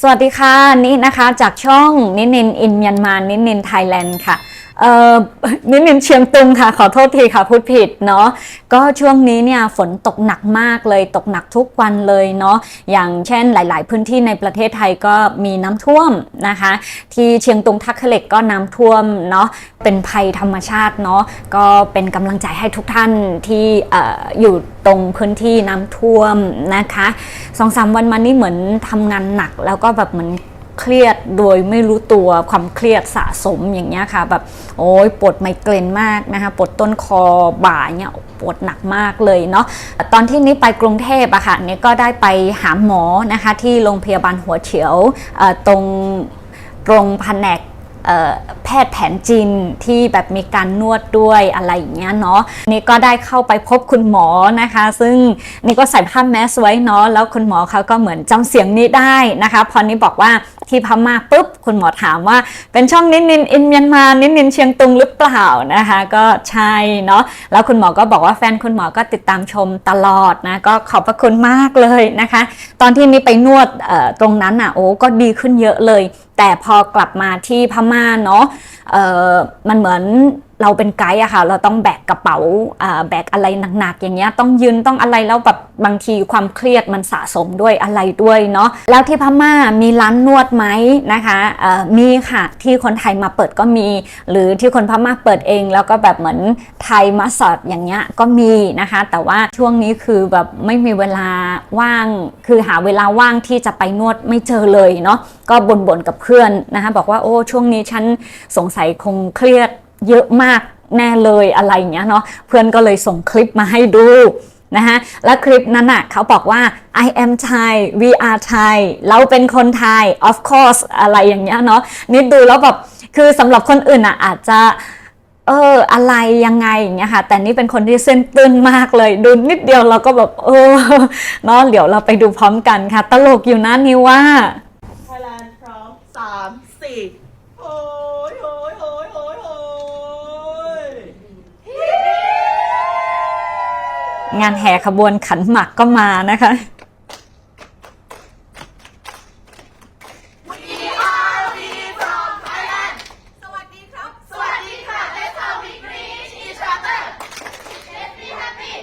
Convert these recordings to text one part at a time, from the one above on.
สวัสดีค่ะ นี่นะคะจากช่องนินินอินเมียนมานินินไทยแลนด์ค่ะ เอ่อนินินเชียงตุงค่ะ ขอโทษทีค่ะพูดผิดเนาะก็ช่วงนี้เนี่ยฝนตกหนักมากเลยตกหนักทุกวันเลยเนาะอย่างเช่นหลาย ๆ พื้นที่ในประเทศไทยก็มีน้ำท่วมนะคะ ที่เชียงตุงทักขะเหล็กก็น้ำท่วมเนาะเป็นภัยธรรมชาติเนาะก็เป็นกำลังใจให้ทุกท่านที่อออยู่ตรงพื้นที่น้ำท่วมนะคะสองสามวันมานี้เหมือนทำงานหนักแล้วก็แบบเหมือน เครียดโดยไม่รู้ตัวความเครียดสะสมอย่างเงี้ยค่ะแบบโอ้ยปวดไมเกรนมากนะคะปวดต้นคอบ่าเนี่ยปวดหนักมากเลยเนาะตอนที่นี้ไปกรุงเทพอะค่ะเนี่ยก็ได้ไปหาหมอนะคะที่โรงพยาบาลหัวเฉียวตรงตรงแผนกแพทย์แผนจีนที่แบบมีการนวดด้วยอะไรอย่างเงี้ยเนาะนี่ก็ได้เข้าไปพบคุณหมอนะคะ ซึ่งนี่ก็ใส่ผ้าแมสไว้เนาะแล้วคุณหมอเขาก็เหมือนจำเสียงนี้ได้นะคะ พอนี้บอกว่า ที่พม่าปุ๊บ คุณหมอถามว่าเป็นช่องนินนินอินเมียนมานินนินเชียงตุงหรือเปล่านะคะ ก็ใช่เนาะแล้วคุณหมอก็บอกว่าแฟนคุณหมอก็ติดตามชมตลอดนะก็ขอบพระคุณมากเลยนะคะ ตอนที่นี่ไปนวดตรงนั้นอะโอ้ก็ดีขึ้นเยอะเลย แต่พอกลับมาที่พม่าเนาะมันเหมือน เราเป็นไกด์อะค่ะ เราต้องแบกกระเป๋าแบกอะไรหนักๆ อย่างเงี้ยต้องยืนต้องอะไรแล้วแบบบางทีความเครียดมันสะสมด้วยอะไรด้วยเนาะแล้วที่พม่ามีร้านนวดไหมนะคะมีค่ะที่คนไทยมาเปิดก็มี หรือที่คนพม่าเปิดเอง แล้วก็แบบเหมือนไทยมาสอดอย่างเงี้ยก็มีนะคะ แต่ว่าช่วงนี้คือแบบไม่มีเวลาว่าง คือหาเวลาว่างที่จะไปนวดไม่เจอเลยเนาะก็บ่นๆกับเพื่อนนะคะบอกว่าโอ้ช่วงนี้ฉันสงสัยคงเครียด เยอะมากแน่เลยอะไรอย่างเงี้ยเนาะเพื่อนก็เลยส่งคลิปมาให้ดูนะคะและคลิปนั้นอะเขาบอกว่า I am Thai we are Thai เราเป็นคนไทย of course อะไรอย่างเงี้ยเนาะนี่ดูแล้วแบบคือสำหรับคนอื่นอะอาจจะเอออะไรยังไงอย่างเงี้ยค่ะแต่นี่เป็นคนที่เส้นตื้นมากเลย ดูนิดเดียวเราก็แบบเออเนาะเดี๋ยวเราไปดูพร้อมกันค่ะ ตลกอยู่นะนิวว่า ไทยแลนด์พร้อมสามสี่โอ้ยโอ้ยโอ้ยโอ้ยโอ้ย งานแห่ขบวนขันหมากก็มานะคะสวัสดีครับสวัสดีค่ะ Let's how we greet each other Let's be happy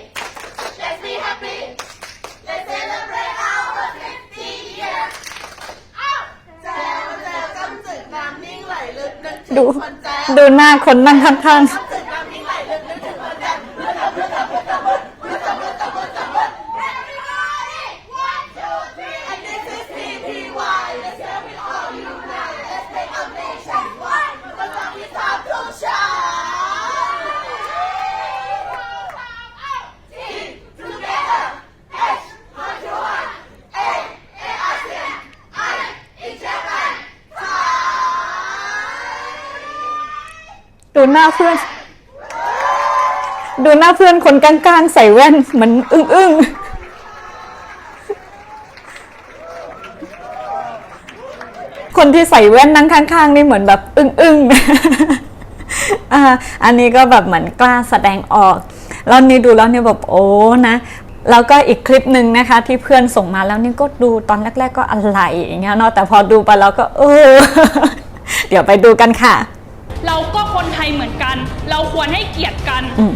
Let's be happy Let's celebrate our 50 years อ้าวแจวแจวกำจึกน้ำนิ่งไหลลึกนึกถึง ดู คนแจว ดูหน้าคนนั่งข้าง กำจึกน้ำนิ่งไหลลึกนึกถึงคนแจวมือจับมือจับมือจับมือมือจับมือจับมือจับมือ Everybody one two three and this is PPY Let's get we all unite Let's make our nation one มันต้องมีสามทุกชาติ Together H มาช่วย A A อาเซียน I in Japan ไทย ๆ ดูหน้าเพื่อน ดูหน้าเพื่อนคนกลางๆ ใส่แว่นเหมือนอึ้งๆคนที่ใส่แว่นนั่งข้างๆนี่เหมือนแบบอึ้งๆอ่าอันนี้ก็แบบเหมือนกล้าแสดงออก แล้วนี่ดูแล้วเนี่ยแบบโอ้นะ แล้วก็อีกคลิปหนึ่งนะคะ ที่เพื่อนส่งมาแล้วนี่ก็ดูตอนแรก ๆ ก็อะไรอย่างเงี้ยเนาะ แต่พอดูไปแล้วก็เออ เดี๋ยวไปดูกันค่ะ เราก็คนไทยเหมือนกัน เราควรให้เกียรติกัน อืม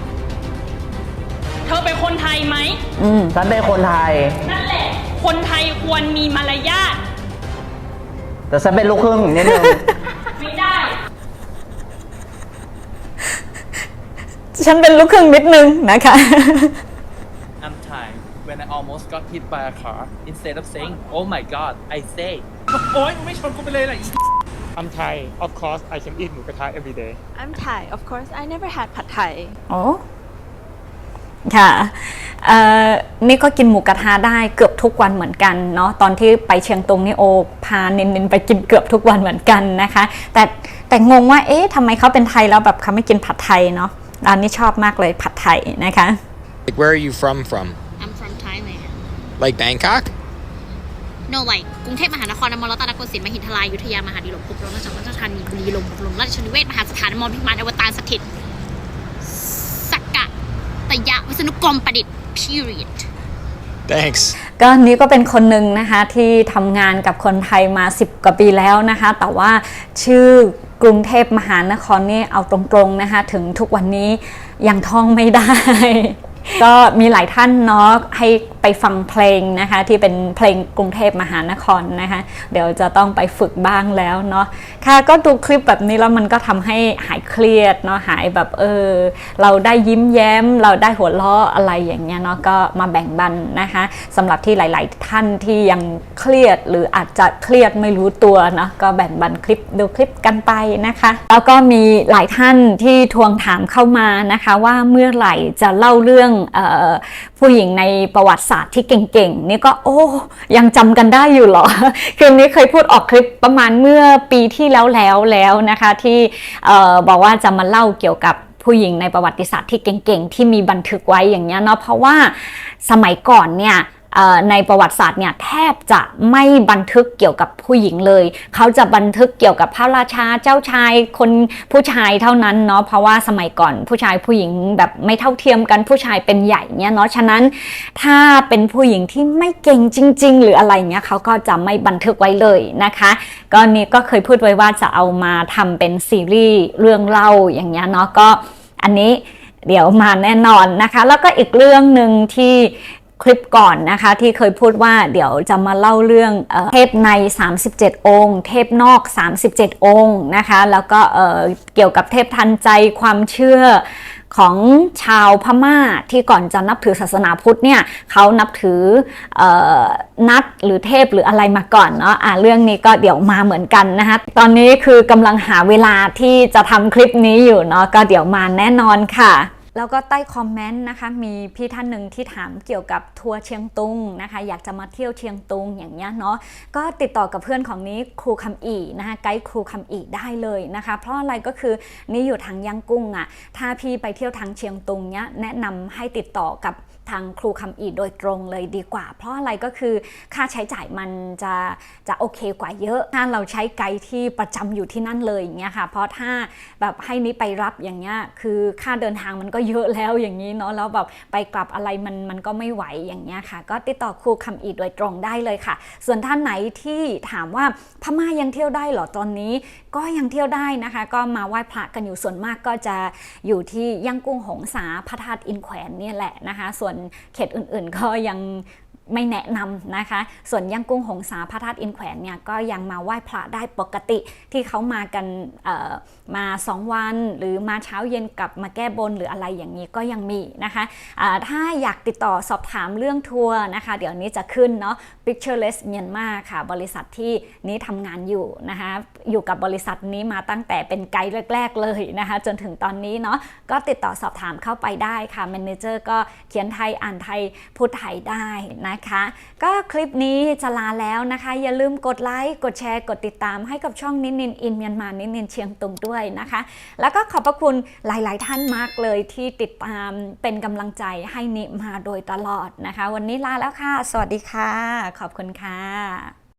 เธอเป็นคนไทยไหม อืมฉันเป็นคนไทย นั่นแหละ คนไทยควรมีมารยาท แต่ฉันเป็นลูกครึ่งนิดนึง ไม่ได้ ฉันเป็นลูกครึ่งนิดนึงนะคะ I'm Thai. When I almost got hit by a car, instead of saying, "Oh my God," I say, โอ๊ยไม่ชนกูไปเลยล่ะ I'm Thai. Of course, I can eat หมูกระทะ every day. I'm Thai. Of course, I never had pad Thai. โอ้ค่ะเอ่อนี่ก็กินหมูกระทะได้เกือบทุกวันเหมือนกันเนาะตอนที่ไปเชียงตุงนี่โอพาเน้นๆไปกินเกือบทุกวันเหมือนกันนะคะ แต่แต่งงว่าเอ๊ะทำไมเขาเป็นไทยแล้วแบบเขาไม่กินผัดไทยเนาะอันนี้ชอบมากเลยผัดไทยนะคะ Like, where are you from? From I'm from Thailand like Bangkok? No like กรุงเทพมหานครนมรัตนโกสินทร์มหินทรายุธยามหาดิลกปุกรราชวัฒนธานีบุรีลมย์บุรีลมย์ราชนิเวศน์มหาสถานมอพิมานอวตารสถิตสักกะตยะวิษณุกรมประดิษฐ์ period Thanks. ก็นี้ก็เป็นคนหนึ่งนะคะที่ทำงานกับคนไทยมา 10 กว่าปีแล้วนะคะ แต่ว่าชื่อกรุงเทพมหานครนี่เอาตรงๆนะคะ ถึงทุกวันนี้ยังท่องไม่ได้ ก็มีหลายท่านเนาะให้ ไปฟังเพลงนะคะ ที่เป็นเพลงกรุงเทพมหานครนะคะ เดี๋ยวจะต้องไปฝึกบ้างแล้วเนาะค่ะก็ดูคลิปแบบนี้แล้วมันก็ทำให้หายเครียดเนาะหายแบบเออ เราได้ยิ้มแย้ม เราได้หัวเราะอะไรอย่างเงี้ยเนาะก็มาแบ่งบันนะคะสำหรับที่หลาย ๆ ท่านที่ยังเครียดหรืออาจจะเครียดไม่รู้ตัวเนาะก็แบ่งบันคลิปดูคลิปกันไปนะคะ แล้วก็มีหลายท่านที่ทวงถามเข้ามานะคะ ว่าเมื่อไหร่จะเล่าเรื่องออผู้หญิงในประวัติศาสตร์ที่เก่งๆ นี่ก็โอ้ยังจำกันได้อยู่เหรอ คืนนี้เคยพูดออกคลิปประมาณเมื่อปีที่แล้วแล้วแล้วนะคะ ที่เออบอกว่าจะมาเล่าเกี่ยวกับผู้หญิงในประวัติศาสตร์ที่เก่งๆ ที่มีบันทึกไว้อย่างเงี้ยเนาะเพราะว่าสมัยก่อนเนี่ย ในประวัติศาสตร์เนี่ยแทบจะไม่บันทึกเกี่ยวกับผู้หญิงเลย เขาจะบันทึกเกี่ยวกับพระราชาเจ้าชายคนผู้ชายเท่านั้นเนาะเพราะว่าสมัยก่อนผู้ชายผู้หญิงแบบไม่เท่าเทียมกันผู้ชายเป็นใหญ่เนี่ยเนาะฉะนั้นถ้าเป็นผู้หญิงที่ไม่เก่งจริง ๆ หรืออะไรเงี้ยเขาก็จะไม่บันทึกไว้เลยนะคะก็นี่ก็เคยพูดไว้ว่าจะเอามาทำเป็นซีรีส์เรื่องเล่าอย่างเงี้ยเนาะก็อันนี้เดี๋ยวมาแน่นอนนะคะ แล้วก็อีกเรื่องหนึ่งที่ คลิปก่อนนะคะที่เคยพูดว่าเดี๋ยวจะมาเล่าเรื่องเอเทพใน 37 องค์ เทพนอก 37 องค์นะคะแล้วก็เอ่อเกี่ยวกับเทพทันใจความเชื่อของชาวพม่าที่ก่อนจะนับถือศาสนาพุทธเนี่ยเขานับถือออนัดหรือเทพหรืออะไรมาก่อนเนาะอะเรื่องนี้ก็เดี๋ยวมาเหมือนกันนะคะตอนนี้คือกำลังหาเวลาที่จะทำคลิปนี้อยู่เนาะก็เดี๋ยวมาแน่นอนค่ะ แล้วก็ใต้คอมเมนต์นะคะมีพี่ท่านหนึ่งที่ถามเกี่ยวกับทัวร์เชียงตุงนะคะ อยากจะมาเที่ยวเชียงตุงอย่างเงี้ยเนาะก็ติดต่อกับเพื่อนของนี้ครูคำอีนะคะไกด์ครูคำอีได้เลยนะคะ เพราะอะไรก็คือนี่อยู่ทางย่างกุ้งอะ่ะถ้าพี่ไปเที่ยวทางเชียงตุงเนี้ยแนะนำให้ติดต่อกับ ทางครูคำอีโดยตรงเลยดีกว่า เพราะอะไรก็คือค่าใช้จ่ายมันจะจะโอเคกว่าเยอะ ถ้าเราใช้ไกด์ที่ประจำอยู่ที่นั่นเลยอย่างเงี้ยค่ะ เพราะถ้าแบบให้นี้ไปรับอย่างเงี้ยคือค่าเดินทางมันก็เยอะแล้วอย่างนี้เนาะแล้วแบบไปกลับอะไรมันมันก็ไม่ไหวอย่างเงี้ยค่ะ ก็ติดต่อครูคำอีโดยตรงได้เลยค่ะ ส่วนท่านไหนที่ถามว่าพม่ายังเที่ยวได้เหรอตอนนี้ ก็ยังเที่ยวได้นะคะ ก็มาไหว้พระกันอยู่ส่วนมากก็จะอยู่ที่ย่างกุ้งหงสาพระธาตุอินแขวนเนี่ยแหละนะคะ ส่วนเขตอื่นๆก็ยัง ไม่แนะนำนะคะ ส่วนย่างกุ้งหงสาพระธาตุอินแขวนเนี่ยก็ยังมาไหว้พระได้ปกติที่เขามากันเอ่อมา 2 วัน หรือมาเช้าเย็นกลับมาแก้บนหรืออะไรอย่างนี้ก็ยังมีนะคะอ่าถ้าอยากติดต่อสอบถามเรื่องทัวร์นะคะ เดี๋ยวนี้จะขึ้นเนาะ Pictureless Myanmar ค่ะ บริษัทที่นี้ทำงานอยู่นะคะ อยู่กับบริษัทนี้มาตั้งแต่เป็นไกด์แรก ๆ เลยนะคะ จนถึงตอนนี้เนาะก็ติดต่อสอบถามเข้าไปได้ค่ะแมเนเจอร์ก็เขียนไทยอ่านไทยพูดไทยได้นะนะคะ ก็คลิปนี้จะลาแล้วนะคะ อย่าลืมกดไลค์กดแชร์กดติดตามให้กับช่องนินนินอินเมียนมานินนินเชียงตุงด้วยนะคะ แล้วก็ขอบพระคุณหลาย ๆ ท่านมากเลยที่ติดตามเป็นกำลังใจให้นิมาโดยตลอดนะคะ วันนี้ลาแล้วค่ะ สวัสดีค่ะ ขอบคุณค่ะ